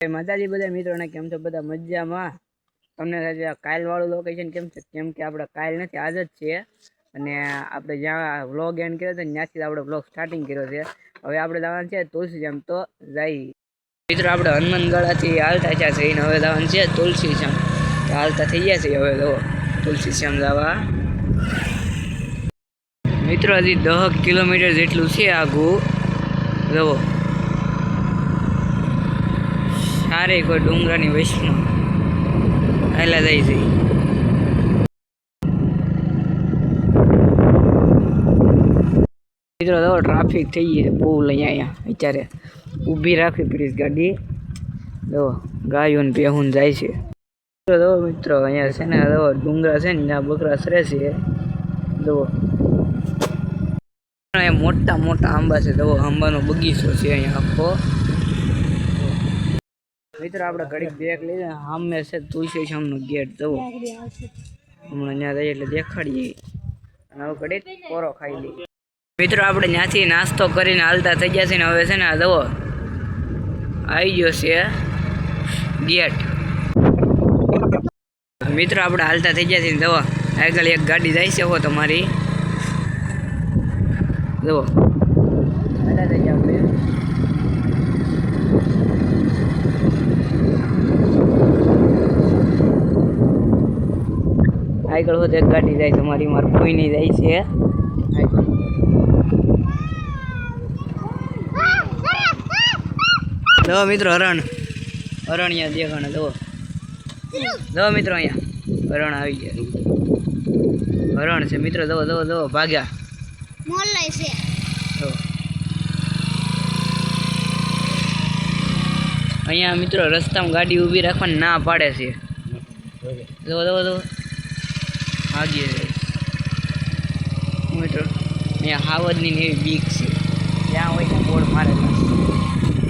જય માતાજી બધા મિત્રોને કેમ છો? બધા મજામાં? તમને કાયલવાળું લોકેશન કેમ છે? કેમ કે આપણે કાયલ નથી, આજ જ છે અને આપણે જ્યાં વ્લોગ એન્ડ કર્યો હતો ત્યાંથી આપણે વ્લોગ સ્ટાર્ટિંગ કર્યો છે. હવે આપણે જવાનું છે તુલસી તુલસીશ્યામ તો જઈ. મિત્રો, આપણે હનુમાનગઢાથી હાલતા છે થઈને હવે જવાનું છે તુલસી શ્યામ હાલતા થઈ ગયા છે હવે તો તુલસીશ્યામ જવા. મિત્રો, હજી દસ કિલોમીટર જેટલું છે આઘું જુઓ. સારે કોઈ ડુંગરાની વૈષ્ણવ. પહેલાં જાય છે. મિત્રો, તો ટ્રાફિક થઈ ગઈ બહુ લઈ અહીંયા અત્યારે ઊભી રાખવી પડી ગાડી. જો ગાયો ને બેહુન જાય છે. મિત્રો જો મિત્રો, અહીંયા છે ને જો ડુંગરા છે ને ત્યાં બકરા સરે છે. જો અહીંયા મોટા મોટા આંબા છે. જો આંબાનો બગીચો છે અહીંયા આખો. મિત્રો, આપણે ઘડીક બ્રેક લઈને સામે છે તુલસી શ્યામનો ગેટ જવો હમણાં ત્યાં જઈએ એટલે દેખાડીએ. અને હવે ઘડીક કોરો ખાઈ લઈએ. મિત્રો, આપણે ત્યાંથી નાસ્તો કરીને હાલતા થઈ ગયા છે ને હવે છે ને જવો આવી ગયો છે ગેટ. મિત્રો, આપણે હાલતા થઈ ગયા છે ને જવો આગળ એક ગાડી જાય છે, હો તમારી. જવો હાલતા થઈ ગયા આપણે આગળ એક ગાડી જાય તમારી માર કોઈની જાય છે. આગળ. મિત્રો હરણ. હરણ અહીંયા દેખાણે જો જો મિત્રો અહીંયા. હરણ આવી ગયા. હરણ છે. મિત્રો જો જો જો ભાગ્યા. અહીંયા મિત્રો રસ્તામાં ગાડી ઊભી રાખવાની ના પાડે છે. જો જો જો ભાગીએ મિત્રો અહીંયા હાવજની ને એવી બીક છે. ત્યાં હોય બોર્ડ મારેલા.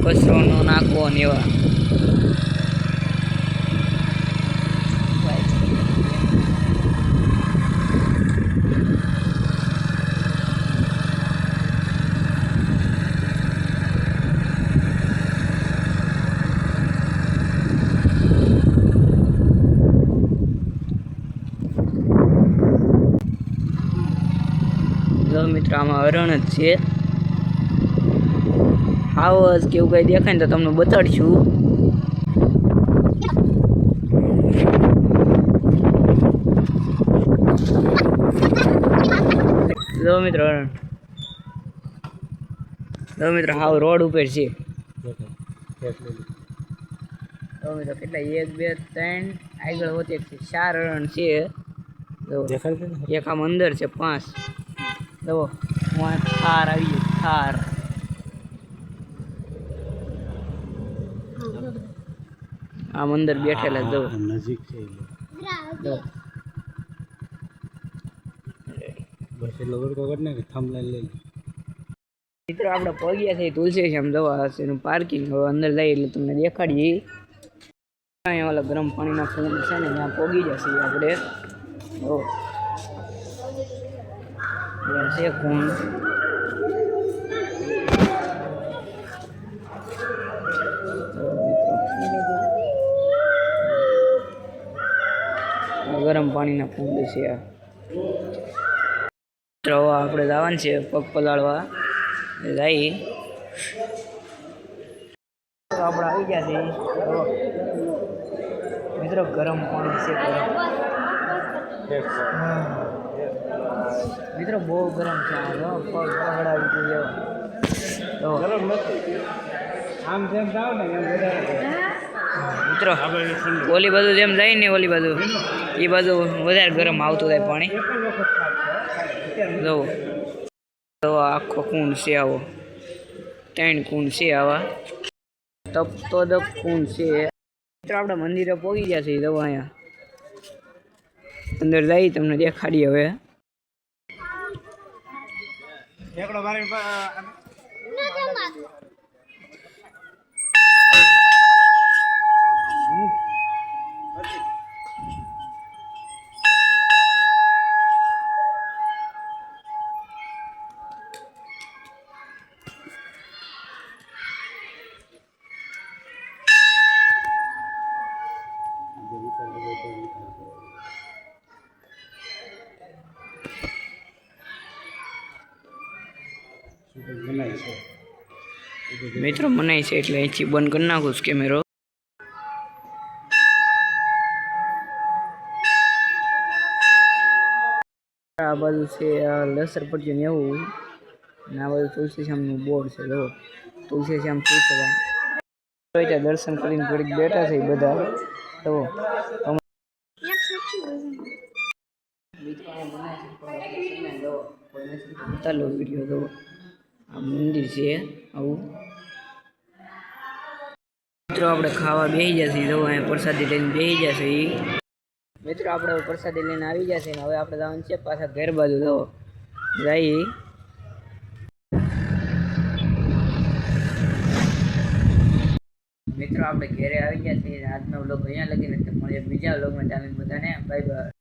છે કચરોનો નાખવો ને એવા જો મિત્રો આમાં હરણ જ છે. હાવસ કે એવું કંઈ દેખાય ને તો તમને બતાડશું. લો મિત્રો હરણ. લો મિત્રો હાવ રોડ ઉપર છે. મિત્રો કેટલા? એક બે ત્રણ આગળ છે. ચાર હરણ છે. એક આમ અંદર છે પાંચ. જુઓ હું થાર આવી થાર. આમ અંદર બેઠેલા જુઓ નજીક છે બસ એટલે થંબનેલ લઈ મિત્રો આપણે પગ્યા છે તુલસી શ્યામ જવા હશે એનું પાર્કિંગ હવે અંદર જઈએ એટલે તમને દેખાડીએ. અહીંયા ઓલા ગરમ પાણીના ફોન છે ને ત્યાં પોગી જશે આપણે. જો છે કુંડ ગરમ પાણીના કુંડ છે આ. મિત્રો આપણે જવાનું છે પગ પલાળવા. જઈ આપણે આવી ગયા છે મિત્રો ગરમ પાણી છે ગરમ. મિત્રો બહુ ગરમ છે પગ પગડાવી આમ જેમ જાવ ને એમ મિત્રો ઓલી બાજુ જેમ જાય ને ઓલી બાજુ એ બાજુ વધારે ગરમ આવતું થાય પાણી. તો આખો કુંડ છે આવો. ત્રણ કુંડ છે આવા. તપતો દપ કુંડ છે. મિત્રો આપણે મંદિરે પહોંચી ગયા છીએ જવું અહીંયા. અંદર જઈ તમને દેખાડી હવે Thank you. છે. મિત્રો મનાય છે એટલે અહીંથી બંધ કરી નાખું છું કેમેરો આ બાજુ છે આ લસર પડ્યું ને એવું. અને આ બાજુ તુલસી શ્યામનું બોર્ડ છે જો. તુલસી શ્યામ તુલસીરામ ત્યાં? દર્શન કરીને ઘડીક બેઠા છે બધા. તો ચાલો વીડિયો તો આ મંદિર છે આવું. મિત્રો, આપણે ખાવા બેસી જશે તો અહીંયા પ્રસાદી લઈને બેસી જશે એ મિત્રો, આપણે હવે પ્રસાદી લઈને આવી જશે ને હવે આપણે જવાનું છે પાછા ઘર બાજુ તો જઈ મિત્રો, આપણે ઘરે આવી ગયા છીએ આજનો વ્લોગ અહીંયા લગીને. મળીએ બીજા વ્લોગમાં ચાલે બધાને બાય બાય